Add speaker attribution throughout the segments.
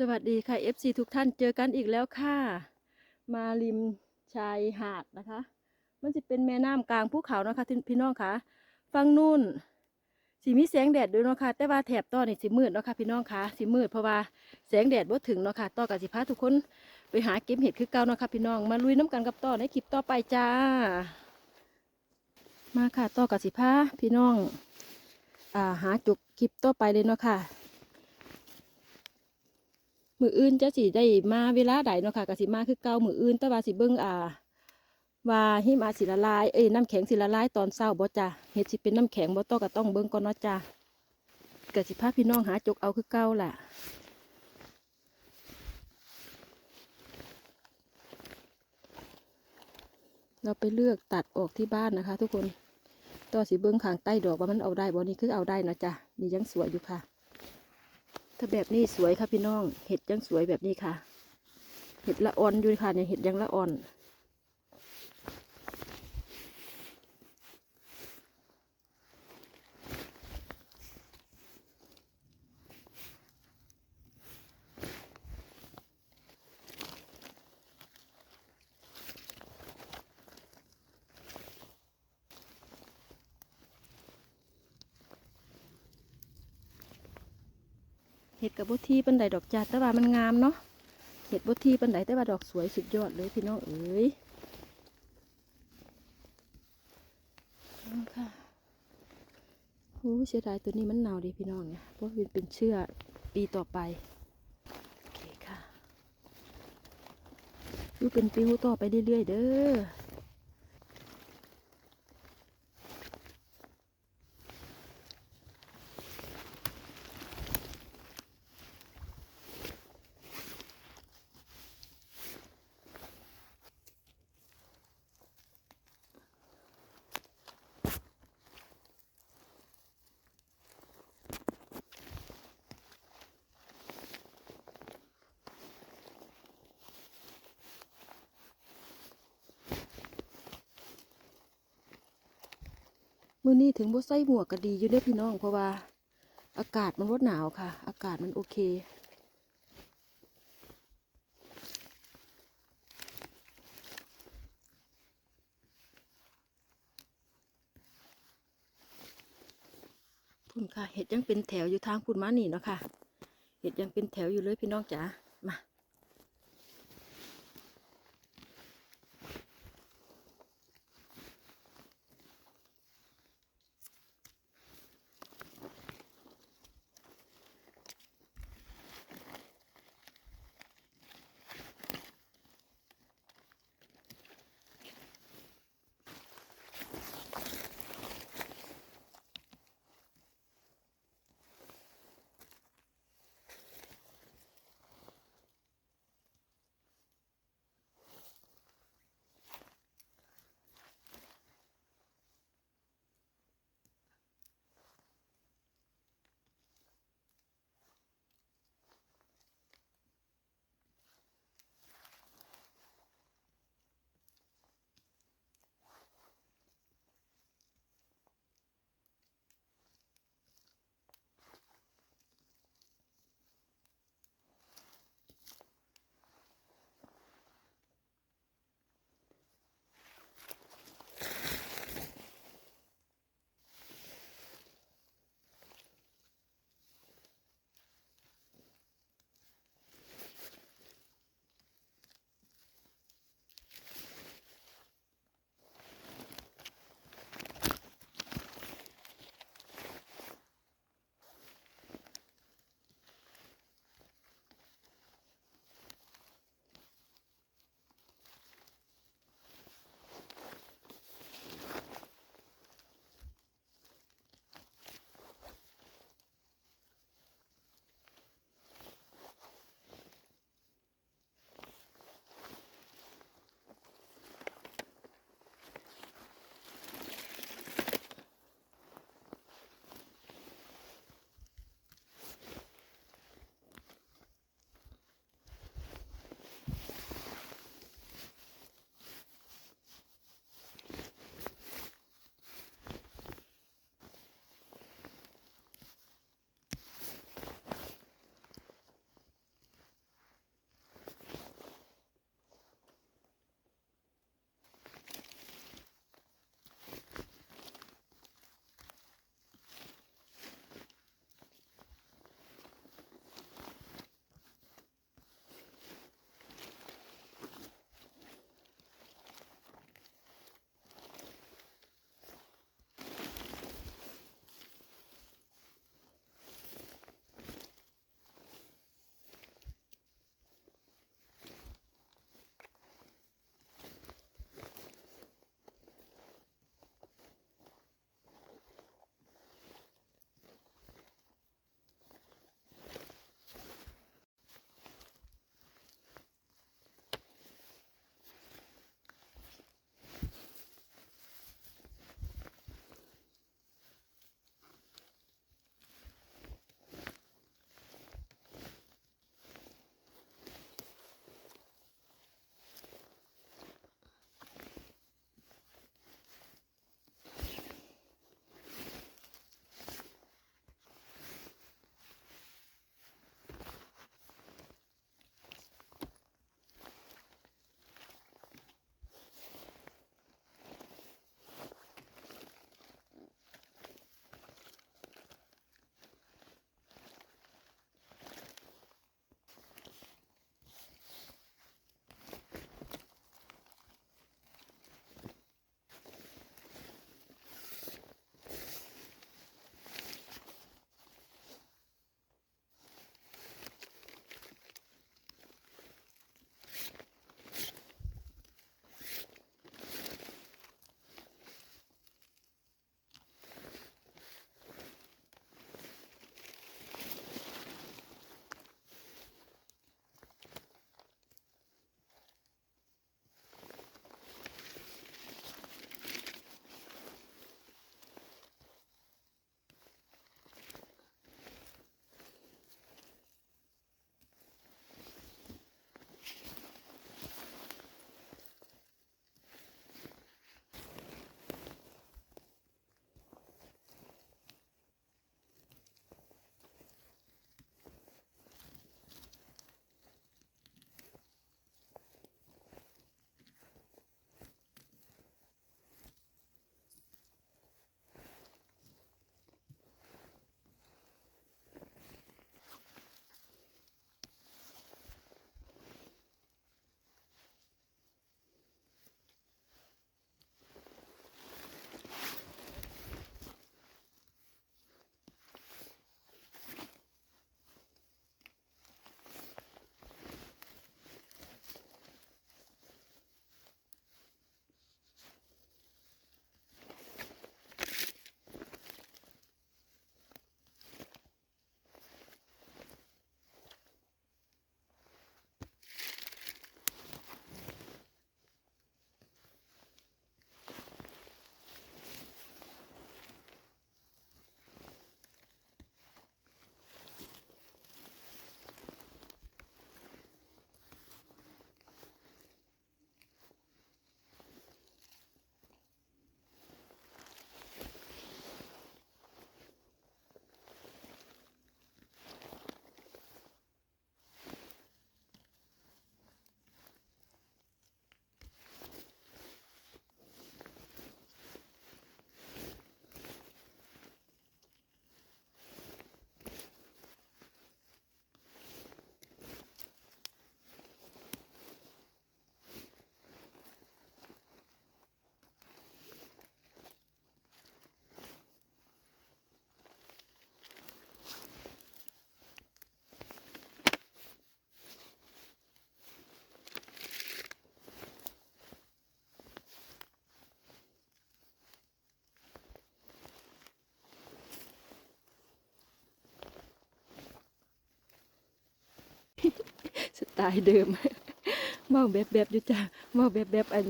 Speaker 1: สวัสดีค่ะ FC ทุกท่านเจอกันอีกแล้วค่ะ มาริมชายหาดนะคะ มันจะเป็นแม่น้ำกลางภูเขานะคะพี่น้องค่ะฟังนู่นสีมีแสงแดดด้วยเนาะค่ะแต่ว่าแถบต้อนี่สีมืดเนาะค่ะพี่น้องค่ะสีมืดเพราะว่าแสงแดดบ่ถึงเนาะค่ะต้อกับสิพาทุกคนไปหาเก็บเห็ดคือเก่าเนาะค่ะพี่น้องมาลุยน้ำกันกับต้อในคลิปต่อไปจ้า มาค่ะต้อกับสิพาพี่น้องอ่าหาจุกคลิปต่อไปเลยเนาะค่ะ มืออื่นจะสิได้มาเวลาใดเนาะค่ะก็สิมาคือเก่ามืออื่น แต่ว่าสิเบิ่งอ่า ว่าหิมะสิละลายเอ้ยน้ำแข็งสิละลายตอนเช้าบ่จ้ะเฮ็ดสิเป็นน้ำแข็งบ่ต้องก็ต้องเบิ่งก่อนเนาะจ้ะก็สิพาพี่น้องหาจกเอาคือเก่าล่ะเราไปเลือกตัดออกที่บ้านนะคะ ทุกคนต่อสิเบิ้งขางใต้ดอกว่ามันเอาได้บ่นี่คือเอาได้นะจ๊ะนี่ยังสวยอยู่ค่ะ ถ้าแบบนี้สวยค่ะพี่น้อง เห็ดยังสวยแบบนี้ค่ะ เห็ดละอ่อนอยู่ค่ะเนี่ยเห็ดยังละอ่อน เห็ดกับบทีปันไดดอกจาแต่ว่ามันงามเนาะเห็ดบทีปันไดแต่ว่าดอกสวยสุดยอดเลยพี่น้องเอ๋ยเอาค่ะโอ้เสียดายตัวนี้มันเน่าดีพี่น้องเนี่ยเพราะมันเป็นเชื่อปีต่อไปโอเคค่ะอยู่เป็นปีต่อไปเรื่อยๆเด้อ มื่อนี้ถึงบ่ใส่หมวกก็ดีอยู่เด้พี่น้องเพราะว่า อากาศมันบ่หนาวค่ะ อากาศมันโอเคพุ่นค่ะเห็ดยังเป็นแถวอยู่ทางพุ่นมานี่เนาะค่ะเห็ดยังเป็นแถวอยู่เลยพี่น้องจ๋า สไตล์เดิมเมาแบบแบบอยู่จ้าเมาแบบแบบอัน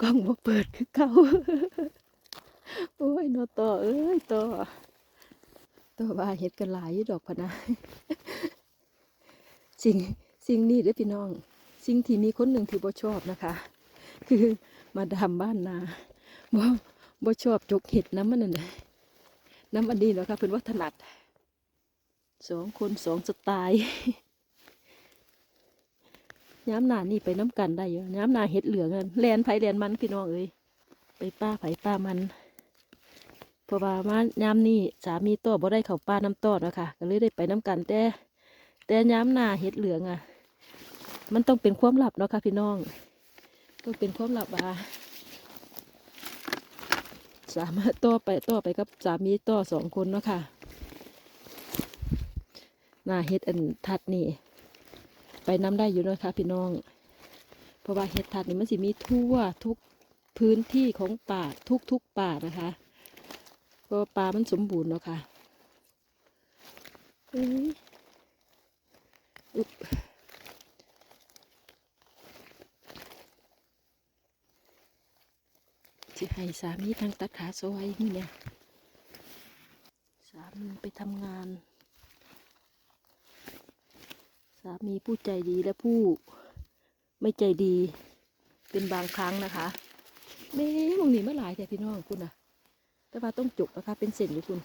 Speaker 1: กล้องบ่เปิดคือเก่าโอ้ยนอต่อเอ้ยต่อต่อว่าเฮ็ดกันหลายดอกพนะสิ่งสิ่งนี้เด้อพี่น้อง สิ่งที่มีคนหนึ่งที่บ่ชอบนะคะ คือมาดามบ้านนาบ่บ่ชอบจกเห็ดน้ำมันนั่นน่ะน้ำอันนี้เนาะค่ะเพิ่นว่าถนัด สองคนสองสไตล์ย้ำหนานี่ไปน้ำกันได้อยู่ย้ำหนาเห็ดเหลืองกันแลนไผ่แลนมันพี่น้องเอ้ยไปป้าไผ่ป้ามันเพราะว่ามาย้ำนี่สามีต่อบ่ได้เขาป้าน้ำต่อเนาะค่ะก็เลยได้ไปน้ำกัน แต่แต่ย้ำหนาเห็ดเหลืองอะ มันต้องเป็นความลับเนาะค่ะพี่น้องต้องเป็นความลับว่าสามารถต่อไปต่อไปกับสามีต่อสองคนเนาะค่ะ หน้าเห็ดอันทัดนี่ ไปน้ำได้อยู่นะคะพี่น้อง เพราะว่าเห็ดทัดนี่มันสิมีทั่วทุกพื้นที่ของป่าทุกทุกป่านะคะเพราะป่ามันสมบูรณ์เนาะค่ะเอ้ยอึ๊บสิให้สามีทางตัดขาซอยนี่เนี่ย สามีไปทำงานามีผู้ใจดีและผู้ไม่ใจดีเป็นบางครั้งนะคะแม่มองหนีมาหลายแต่พี่น้องคุณนะแต่ว่าต้องจบนะคะเป็นเส้นอยู่คุณ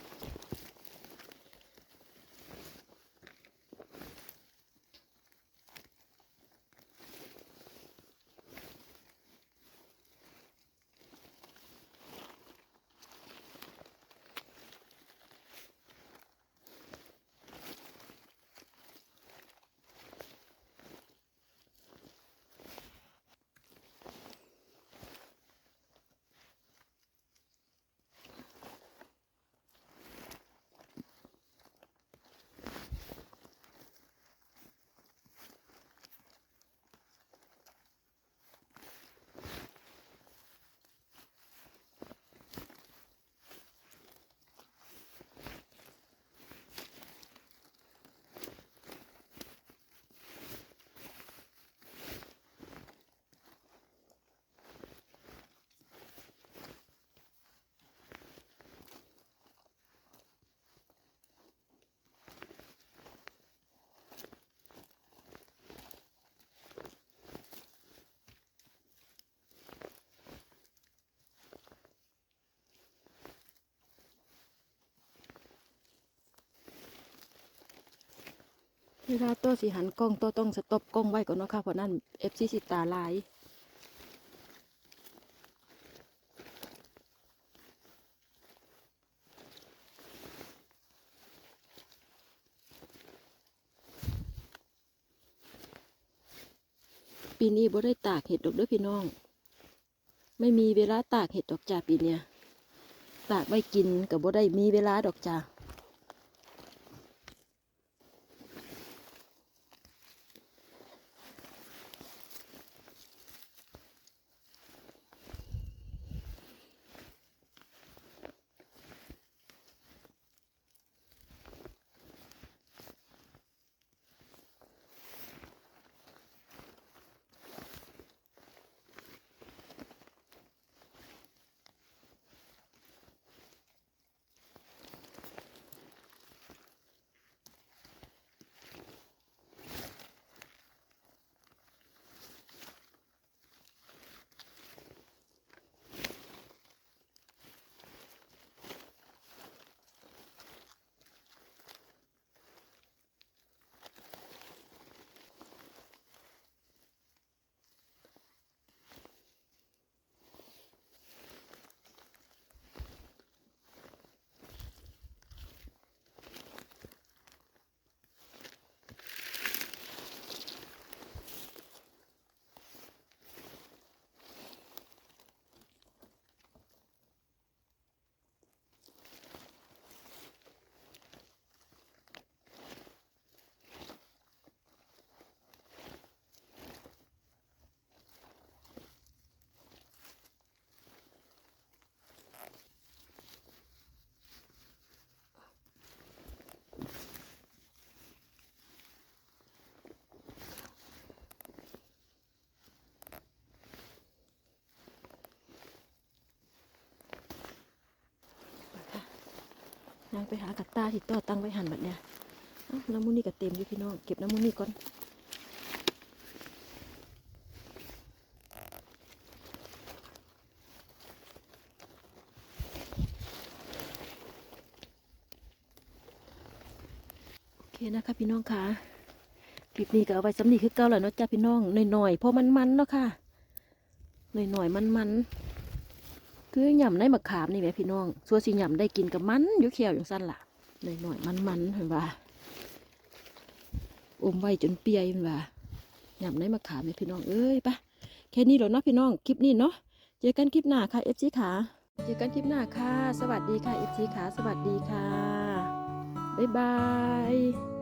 Speaker 1: เวลาโต้สีหันกล้องโต้ต้องสต็อปกล้องไว้ก่อนเนาะค่ะเพราะนั่นเอฟซีสิตาลายปีนี้บ่ได้ตากเห็ดดอกเด้อพี่น้อง ไม่มีเวลาตากเห็ดดอกจ้าปีเนี้ยตากไว้กินกับบ่ได้มีเวลาดอกจ้าางไปหากระตาที่ต่อตั้งไว้หันแบบเนี้ยน้ำมูนี่ก็เต็มอยู่พี่น้อง เก็บน้ำมูนี่ก่อนโอเคนะคะพี่น้องค่ะคลิปนี้ก็เอาไว้สำนีคือเก่าแหละเนาะจ้าพี่น้องหน่อยๆเพราะมันมันๆเนาะค่ะหน่อยๆมันๆ คือหย่ำในมะขามนี่แหมพี่น้องส่วนสีหย่ำได้กินกับมันยู่เขียวอย่างสั้นล่ะหน่อยๆมันๆเห็นปะอมไว้จนเปียเห็นปะหย่ำในมะขามนี่พี่น้องเอ้ยปะแค่นี้เหรอเนาะพี่น้องคลิปนี้เนาะเจอกันคลิปหน้าค่ะเอฟซีขาเจอกันคลิปหน้าค่ะ สวัสดีค่ะเอฟซีขาสวัสดีค่ะบ๊ายบาย